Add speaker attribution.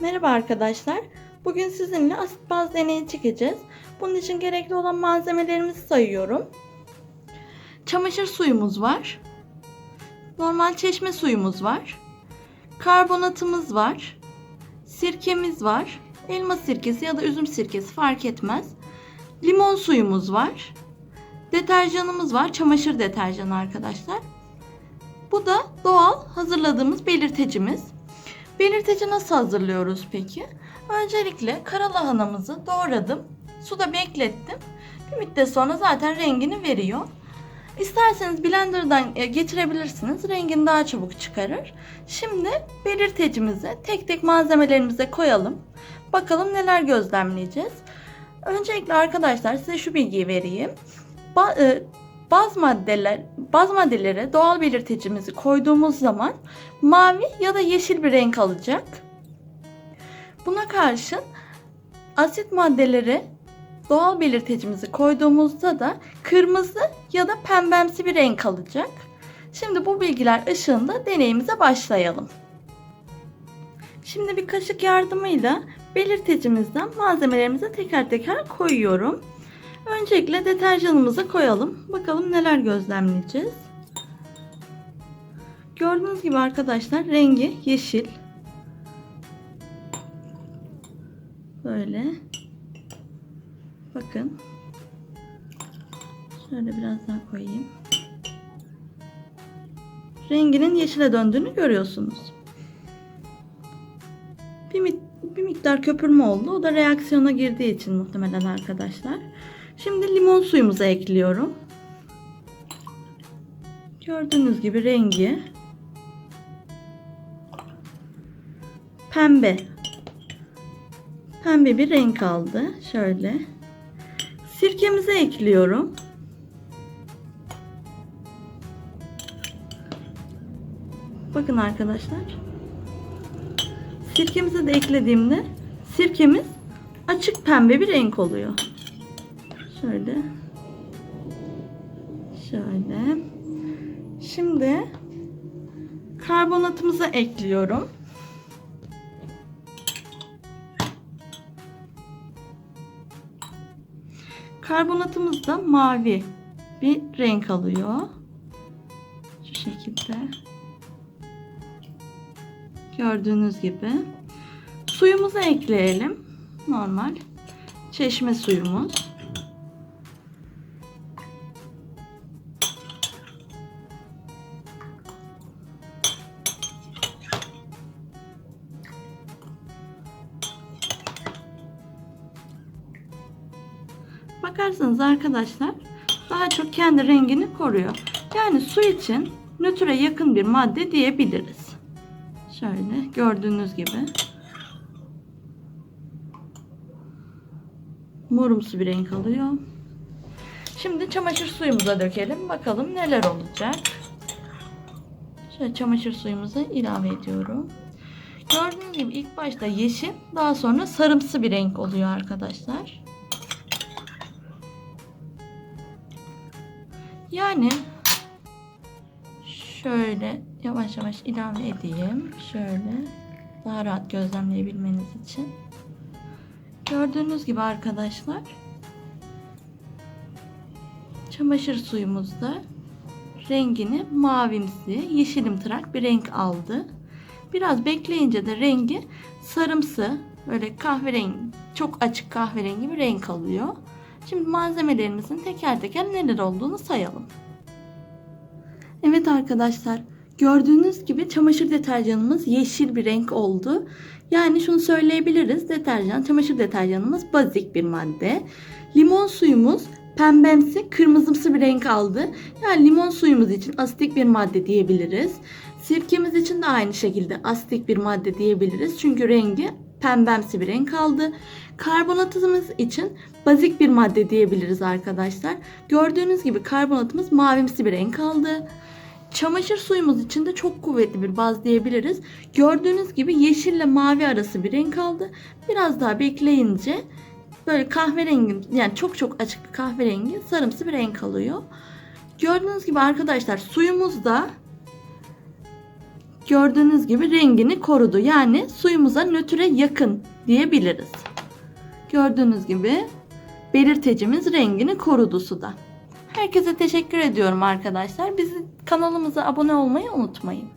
Speaker 1: Merhaba arkadaşlar. Bugün sizinle asit baz deneyi çekeceğiz. Bunun için gerekli olan malzemelerimizi sayıyorum. Çamaşır suyumuz var. Normal çeşme suyumuz var. Karbonatımız var. Sirkemiz var. Elma sirkesi ya da üzüm sirkesi fark etmez. Limon suyumuz var. Deterjanımız var. Çamaşır deterjanı arkadaşlar. Bu da doğal hazırladığımız belirtecimiz. Belirteci nasıl hazırlıyoruz peki? Öncelikle kara lahanamızı doğradım. Suda beklettim. Bir müddet sonra zaten rengini veriyor. İsterseniz blenderdan e, geçirebilirsiniz. Rengini daha çabuk çıkarır. Şimdi belirtecimizi tek tek malzemelerimize koyalım. Bakalım neler gözlemleyeceğiz. Öncelikle arkadaşlar size şu bilgiyi vereyim. Ba- e, bazı maddeler, bazı maddelere doğal belirtecimizi koyduğumuz zaman mavi ya da yeşil bir renk alacak. Buna karşın asit maddeleri doğal belirtecimizi koyduğumuzda da kırmızı ya da pembemsi bir renk alacak. Şimdi bu bilgiler ışığında deneyimize başlayalım. Şimdi bir kaşık yardımıyla belirtecimizden malzemelerimizi teker teker koyuyorum. Öncelikle deterjanımızı koyalım. Bakalım neler gözlemleyeceğiz. Gördüğünüz gibi arkadaşlar rengi yeşil. Böyle. Bakın. Şöyle biraz daha koyayım. Renginin yeşile döndüğünü görüyorsunuz. Bir, bir miktar köpürme oldu. O da reaksiyona girdiği için muhtemelen arkadaşlar. Şimdi limon suyumuzu ekliyorum. Gördüğünüz gibi rengi pembe. Pembe bir renk aldı. Şöyle. Sirkemizi ekliyorum. Bakın arkadaşlar. Sirkemizi de eklediğimde sirkemiz açık pembe bir renk oluyor. Şöyle. Şöyle. Şimdi karbonatımızı ekliyorum. Karbonatımız da mavi bir renk alıyor. Şu şekilde. Gördüğünüz gibi. Suyumuzu ekleyelim. Normal. Çeşme suyumuz. Bakarsanız arkadaşlar daha çok kendi rengini koruyor. Yani su için nötre yakın bir madde diyebiliriz. Şöyle gördüğünüz gibi. Morumsu bir renk alıyor. Şimdi çamaşır suyumuza dökelim. Bakalım neler olacak. Şöyle çamaşır suyumuzu ilave ediyorum. Gördüğünüz gibi ilk başta yeşil, daha sonra sarımsı bir renk oluyor arkadaşlar. Yani şöyle yavaş yavaş ilave edeyim. Şöyle daha rahat gözlemleyebilmeniz için. Gördüğünüz gibi arkadaşlar çamaşır suyumuzda rengini mavimsi, yeşilimtırak bir renk aldı. Biraz bekleyince de rengi sarımsı, böyle kahverengi, çok açık kahverengi bir renk alıyor. Şimdi malzemelerimizin teker teker neler olduğunu sayalım. Evet arkadaşlar, gördüğünüz gibi çamaşır deterjanımız yeşil bir renk oldu. Yani şunu söyleyebiliriz, deterjan, çamaşır deterjanımız bazik bir madde. Limon suyumuz pembemsi, kırmızımsı bir renk aldı. Yani limon suyumuz için asitik bir madde diyebiliriz. Sirkemiz için de aynı şekilde asitik bir madde diyebiliriz. Çünkü rengi pembemsi bir renk aldı. Karbonatımız için bazik bir madde diyebiliriz arkadaşlar. Gördüğünüz gibi karbonatımız mavimsi bir renk aldı. Çamaşır suyumuz için de çok kuvvetli bir baz diyebiliriz. Gördüğünüz gibi yeşille mavi arası bir renk aldı. Biraz daha bekleyince böyle kahverengi yani çok çok açık kahverengi sarımsı bir renk alıyor. Gördüğünüz gibi arkadaşlar suyumuz da gördüğünüz gibi rengini korudu. Yani suyumuza nötre yakın diyebiliriz. Gördüğünüz gibi belirtecimiz rengini korudu suda. Herkese teşekkür ediyorum arkadaşlar. Bizi kanalımıza abone olmayı unutmayın.